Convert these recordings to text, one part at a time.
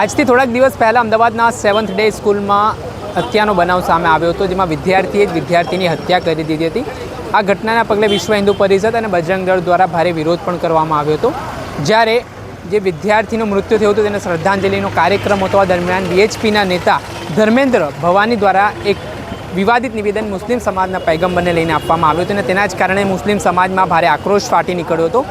આજથી થોડાક દિવસ પહેલાં અમદાવાદના સેવન્થ ડે સ્કૂલમાં હત્યાનો બનાવ સામે આવ્યો હતો, જેમાં વિદ્યાર્થીએ જ વિદ્યાર્થીની હત્યા કરી દીધી હતી. આ ઘટનાના પગલે વિશ્વ હિન્દુ પરિષદ અને બજરંગ દળ દ્વારા ભારે વિરોધ પણ કરવામાં આવ્યો હતો. જ્યારે જે વિદ્યાર્થીનું મૃત્યુ થયું હતું, તેને શ્રદ્ધાંજલિનો કાર્યક્રમ હતો, આ દરમિયાન વીએચપીના નેતા ધર્મેન્દ્ર ભવાની દ્વારા એક વિવાદિત નિવેદન મુસ્લિમ સમાજના પૈગંબરને લઈને આપવામાં આવ્યું હતું અને તેના જ કારણે મુસ્લિમ સમાજમાં ભારે આક્રોશ ફાટી નીકળ્યો હતો.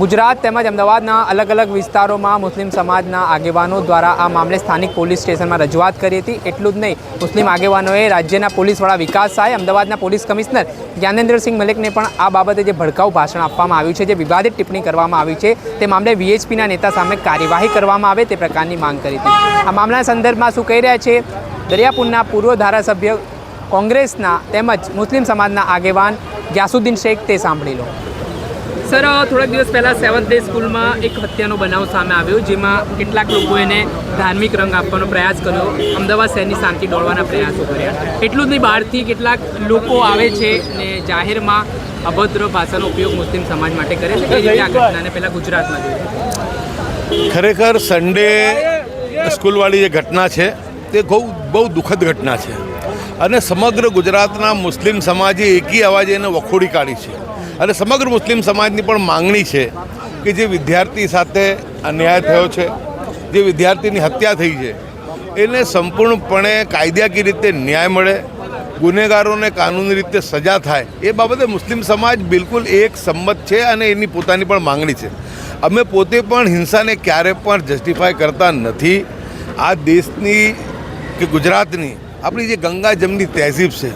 ગુજરાત તેમજ અમદાવાદના અલગ અલગ વિસ્તારોમાં મુસ્લિમ સમાજના આગેવાનો દ્વારા આ મામલે સ્થાનિક પોલીસ સ્ટેશનમાં રજૂઆત કરી હતી. એટલું જ નહીં, મુસ્લિમ આગેવાનોએ રાજ્યના પોલીસ વડા વિકાસ સહાય અમદાવાદના પોલીસ કમિશનર જ્ઞાનેન્દ્રસિંહ મલિકને પણ આ બાબતે જે ભડકાઉ ભાષણ આપવામાં આવ્યું છે, જે વિવાદિત ટિપ્પણી કરવામાં આવી છે, તે મામલે વીએચપીના નેતા સામે કાર્યવાહી કરવામાં આવે તે પ્રકારની માંગ કરી હતી. આ મામલાના સંદર્ભમાં શું કહી રહ્યા છે? દરિયાપુરના પૂર્વ ધારાસભ્ય કોંગ્રેસના તેમજ મુસ્લિમ સમાજના આગેવાન ગ્યાસુદ્દીન શેખ, તે સાંભળી લો. સર, થોડાક દિવસ પહેલાં સેવન્થ ડે સ્કૂલમાં એક હત્યાનો બનાવ સામે આવ્યો, જેમાં કેટલાક લોકો એને ધાર્મિક રંગ આપવાનો પ્રયાસ કર્યો. અમદાવાદ શહેરની શાંતિ દોડવાના પ્રયાસો કર્યા. એટલું જ નહીં, બહારથી કેટલાક લોકો આવે છે ને જાહેરમાં અભદ્ર ભાષાનો ઉપયોગ મુસ્લિમ સમાજ માટે કરે છે. કે આ ઘટનાને પહેલાં ગુજરાતમાં જોઈ ખરેખર સન્ડે સ્કૂલવાળી જે ઘટના છે, તે બહુ બહુ દુઃખદ ઘટના છે. અને સમગ્ર ગુજરાતના મુસ્લિમ સમાજે એકી અવાજે એને વખોડી કાઢી છે. અને સમગ્ર મુસ્લિમ સમાજની પણ માંગણી છે કે જે વિદ્યાર્થી સાથે અન્યાય થયો છે, જે વિદ્યાર્થીની હત્યા થઈ છે, એને સંપૂર્ણપણે કાયદાકીય રીતે ન્યાય મળે, ગુનેગારોને કાનૂની રીતે સજા થાય, એ બાબતે મુસ્લિમ સમાજ બિલકુલ એક સંમત છે અને એની પોતાની પણ માંગણી છે. અમે પોતે પણ હિંસાને ક્યારે પણ જસ્ટિફાય કરતા નથી. આ દેશની કે ગુજરાતની આપણી જે ગંગા જમની તહેઝીબ છે,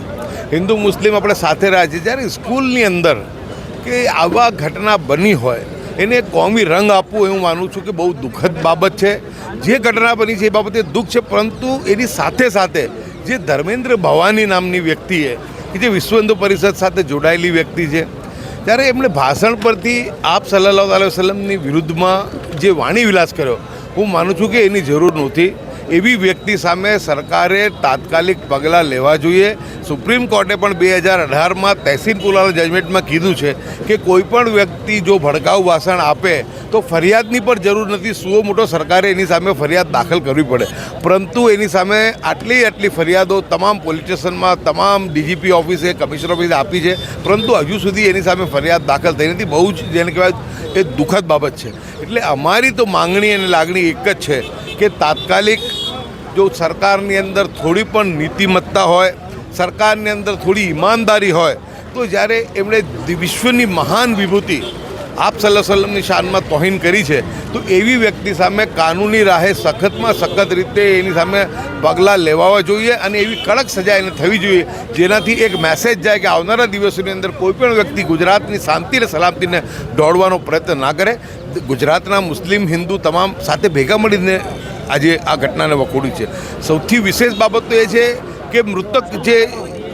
હિન્દુ મુસ્લિમ આપણે સાથે રહ્યા છીએ જ્યારે સ્કૂલની અંદર કે આવા ઘટના બની હોય, એને કોમી રંગ આપવું હું માનું છું કે બહુ દુઃખદ બાબત છે. જે ઘટના બની છે એ બાબતે દુઃખ છે, પરંતુ એની સાથે સાથે જે ધર્મેન્દ્ર ભવાની નામની વ્યક્તિએ કે જે વિશ્વ હિન્દુ પરિષદ સાથે જોડાયેલી વ્યક્તિ છે, ત્યારે એમણે ભાષણ પરથી આપ સલ્લાહ આલહ વસલમની વિરુદ્ધમાં જે વાણી વિલાસ કર્યો, હું માનું છું કે એની જરૂર નહોતી. એવી વ્યક્તિ સામે સરકારે તાત્કાલિક પગલાં લેવા જોઈએ. સુપ્રીમ કોર્ટે પણ બે હજાર અઢારમાં તહેસીલ પુલાના જજમેન્ટમાં કીધું છે કે કોઈપણ વ્યક્તિ જો ભડકાઉ ભાષણ આપે તો ફરિયાદની પણ જરૂર નથી. સુઓ મોટો સરકારે એની સામે ફરિયાદ દાખલ કરવી પડે. પરંતુ એની સામે આટલી આટલી ફરિયાદો તમામ પોલીસ સ્ટેશનમાં, તમામ ડીજીપી ઓફિસે, કમિશનર ઓફિસે આપી છે. પરંતુ હજુ સુધી એની સામે ફરિયાદ દાખલ થઈ નથી. બહુ જ જેને કહેવાય એ દુઃખદ બાબત છે. એટલે અમારી તો માંગણી અને લાગણી એક જ છે કે તાત્કાલિક જો સરકારની અંદર થોડી પણ નીતિમત્તા હોય, સરકારની અંદર થોડી ઈમાનદારી હોય, તો જ્યારે એમણે વિશ્વની મહાન વિભૂતિ આપ સલ્લાહ સલ્લમની શાનમાં તોહીન કરી છે, તો એવી વ્યક્તિ સામે કાનૂની રાહે સખતમાં સખત રીતે એની સામે પગલાં લેવાવા જોઈએ અને એવી કડક સજા એને થવી જોઈએ, જેનાથી એક મેસેજ જાય કે આવનારા દિવસોની અંદર કોઈપણ વ્યક્તિ ગુજરાતની શાંતિ અને સલામતીને દોડવાનો પ્રયત્ન ના કરે. ગુજરાતના મુસ્લિમ હિન્દુ તમામ સાથે ભેગા મળીને આજે આ ઘટનાને વખોડી છે. સૌથી વિશેષ બાબત તો એ છે કે મૃતક જે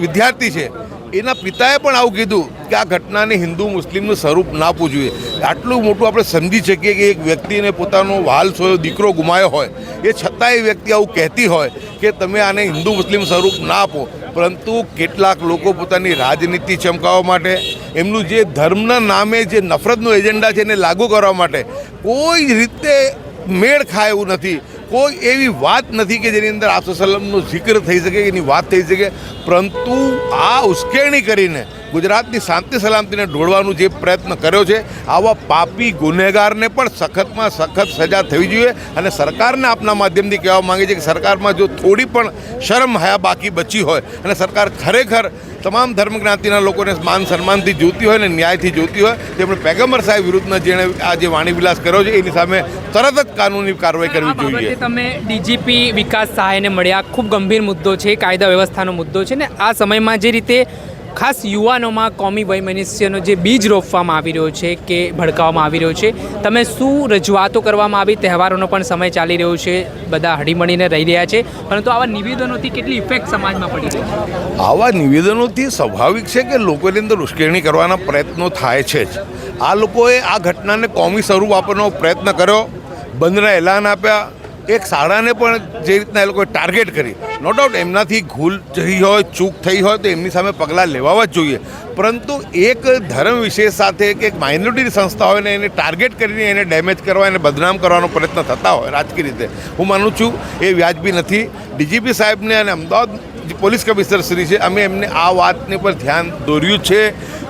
વિદ્યાર્થી છે, એના પિતાએ પણ આવું કીધું કે આ ઘટનાને હિન્દુ મુસ્લિમનું સ્વરૂપ ના આપવું જોઈએ આટલું મોટું આપણે સમજી શકીએ કે એક વ્યક્તિને પોતાનો વાલ સોયો દીકરો ગુમાયો હોય, એ છતાં એ વ્યક્તિ આવું કહેતી હોય કે તમે આને હિન્દુ મુસ્લિમ સ્વરૂપ ના આપો. પરંતુ કેટલાક લોકો પોતાની રાજનીતિ ચમકાવવા માટે, એમનું જે ધર્મના નામે જે નફરતનો એજન્ડા છે એને લાગુ કરવા માટે કોઈ રીતે મેળ ખાય એવું નથી. કોઈ એવી વાત નથી કે જેની અંદર આપ સલ્લમનો જિક્ર થઈ શકે એની વાત થઈ શકે. પરંતુ આ ઉશ્કેરણી કરીને ગુજરાતની શાંતિ સલામતીને ઢોળવાનો જે પ્રયત્ન કર્યો છે આવા પાપી ગુનેગારને પણ સખતમાં સખત સજા થવી જોઈએ અને સરકારને આપના માધ્યમથી કહેવા માગે છે કે સરકારમાં જો થોડી પણ શરમ હયા બાકી બચી હોય અને સરકાર ખરેખર તમામ ધર્મ જ્ઞાતિના લોકોને માન સન્માનથી જોતી હોય ને ન્યાયથી જોતી હોય તેમણે પેગમ્બર સાહેબ વિરુદ્ધના જેણે આ જે વાણીવિલાસ કર્યો છે એની સામે તરત જ કાનૂની કાર્યવાહી કરવી જોઈએ. તમે ડીજીપી વિકાસ સહાયને મળ્યા. ખૂબ ગંભીર મુદ્દો છે કાયદા વ્યવસ્થાનો મુદ્દો છે ને આ સમયમાં જે રીતે ખાસ યુવાનોમાં કોમી વૈમનસ્યનો જે બીજ રોપવામાં આવી રહ્યો છે કે ભડકાવવામાં આવી રહ્યો છે, તમે શું રજૂઆતો કરવામાં આવી? તહેવારોનો પણ સમય ચાલી રહ્યો છે, બધા હળીમળીને રહી રહ્યા છે, પરંતુ આવા નિવેદનોથી કેટલી ઇફેક્ટ સમાજમાં પડી છે? આવા નિવેદનોથી સ્વાભાવિક છે કે લોકોની અંદર ઉશ્કેરણી કરવાના પ્રયત્નો થાય છે જ. આ લોકોએ આ ઘટનાને કોમી સ્વરૂપ આપવાનો પ્રયત્ન કર્યો, બંધના એલાન આપ્યા એક શાળાને પણ જે રીતના એ લોકોએ ટાર્ગેટ કરી. નો ડાઉટ એમનાથી ભૂલ થઈ હોય, ચૂક થઈ હોય તો એમની સામે પગલાં લેવા જ જોઈએ. પરંતુ એક ધર્મ વિશેષ સાથે કે એક માઇનોરિટી સંસ્થા હોય ને એને ટાર્ગેટ કરીને એને ડેમેજ કરવા, એને બદનામ કરવાનો પ્રયત્ન થતા હોય રાજકીય રીતે. હું માનું છું એ વ્યાજબી નથી. ડીજીપી સાહેબને અને અમદાવાદ પોલીસ કમિશનર શ્રી છે, અમે એમને આ વાતની પર ધ્યાન દોર્યું છે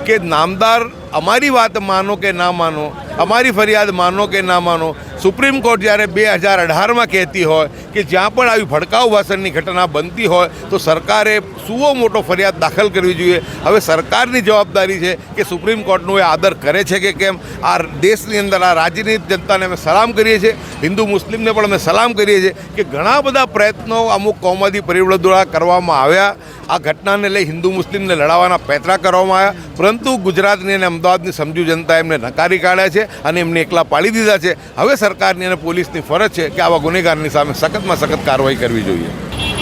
કે નામદાર અમારી વાત માનો કે ના માનો, અમારી ફરિયાદ માનો કે ના માનો સુપ્રીમ કોર્ટ જ્યારે બે હજાર અઢારમાં કહેતી હોય કે જ્યાં પણ આવી ભડકાઉ ભાષણની ઘટના બનતી હોય તો સરકારે સુવો મોટો ફરિયાદ દાખલ કરવી જોઈએ. હવે સરકારની જવાબદારી છે કે સુપ્રીમ કોર્ટનું એ આદર કરે છે કે કેમ? આ દેશની અંદર આ રાજ્યની જનતાને અમે સલામ કરીએ છીએ. હિન્દુ મુસ્લિમને પણ અમે સલામ કરીએ છીએ કે ઘણા બધા પ્રયત્નો અમુક કોમાદી પરિબળો દ્વારા કરવામાં આવ્યા. આ ઘટનાને લઈ હિન્દુ મુસ્લિમને લડાવવાના પેતરા કરવામાં આવ્યા. પરંતુ ગુજરાતની અને અમદાવાદની સમજુ જનતા એમને નકારી કાઢ્યા છે અને એમને એકલા પાડી દીધા છે. હવે સરકારની અને પોલીસની ફરજ છે કે આવા ગુનેગારની સામે સખતમાં સખત કાર્યવાહી કરવી જોઈએ.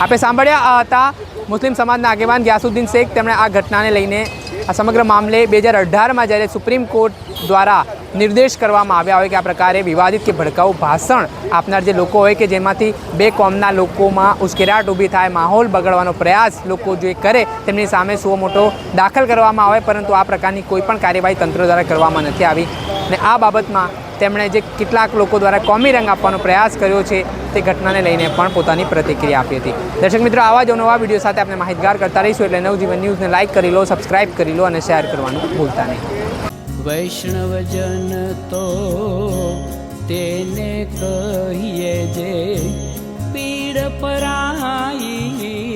આપણે સાંભળ્યા હતા મુસ્લિમ સમાજના આગેવાન ગ્યાસુદ્દીન શેખ તેમણે આ ઘટનાને લઈને આ સમગ્ર મામલે બે હજાર અઢારમાં જ્યારે સુપ્રીમ કોર્ટ દ્વારા નિર્દેશ કરવામાં આવ્યા હોય કે આ પ્રકારે વિવાદિત કે ભડકાઉ ભાષણ આપનાર જે લોકો હોય કે જેમાંથી બે કોમના લોકોમાં ઉશ્કેરાટ ઊભી થાય, માહોલ બગડવાનો પ્રયાસ લોકો જે કરે તેમની સામે સુઓ મોટો દાખલ કરવામાં આવે, પરંતુ આ પ્રકારની કોઈ પણ કાર્યવાહી તંત્ર દ્વારા કરવામાં નથી આવી. અને આ બાબતમાં તેમણે જે કેટલાક લોકો દ્વારા કોમી રંગ આપવાનો પ્રયાસ કર્યો છે તે ઘટનાને લઈને પણ પોતાની પ્રતિક્રિયા આપી હતી. દર્શક મિત્રો, આવા જ નવા વીડિયો સાથે આપણે માહિતગાર કરતા રહીશું એટલે નવજીવન ન્યૂઝને લાઇક કરી લો, સબસ્ક્રાઇબ કરી લો અને શેર કરવાનું ભૂલતા નહીં. વૈષ્ણવજન તો તેને કહીએ જે પીડ પરાઈ